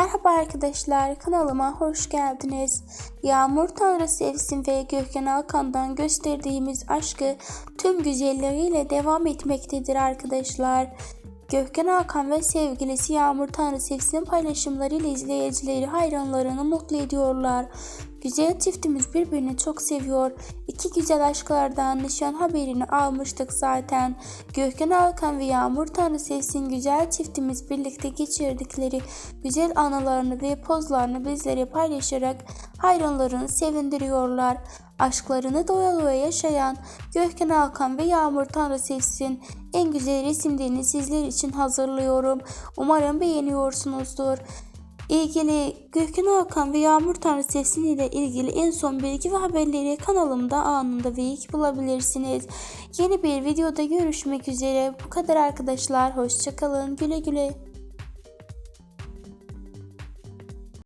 Merhaba arkadaşlar, kanalıma hoş geldiniz. Yağmur Tanrı sevsin ve Gökhan Alkan'dan gösterdiğimiz aşkı tüm güzelleriyle devam etmektedir arkadaşlar. Gökhan Alkan ve sevgilisi Yağmur Tanrı sevsin paylaşımlarıyla izleyicileri hayranlarını mutlu ediyorlar. Güzel çiftimiz birbirini çok seviyor. İki güzel aşklardan nişan haberini almıştık zaten. Gökhan Alkan ve Yağmur Tanrı Sevsin güzel çiftimiz birlikte geçirdikleri güzel anılarını ve pozlarını bizlere paylaşarak hayranlarını sevindiriyorlar. Aşklarını doya doya yaşayan Gökhan Alkan ve Yağmur Tanrı Sevsin en güzel resimlerini sizler için hazırlıyorum. Umarım beğeniyorsunuzdur. İlgili Gökhan Hakan ve Yağmur Tanrı Sevsin ile ilgili en son bilgi ve haberleri kanalımda anında ve ilk bulabilirsiniz. Yeni bir videoda görüşmek üzere. Bu kadar arkadaşlar. Hoşçakalın. Güle güle.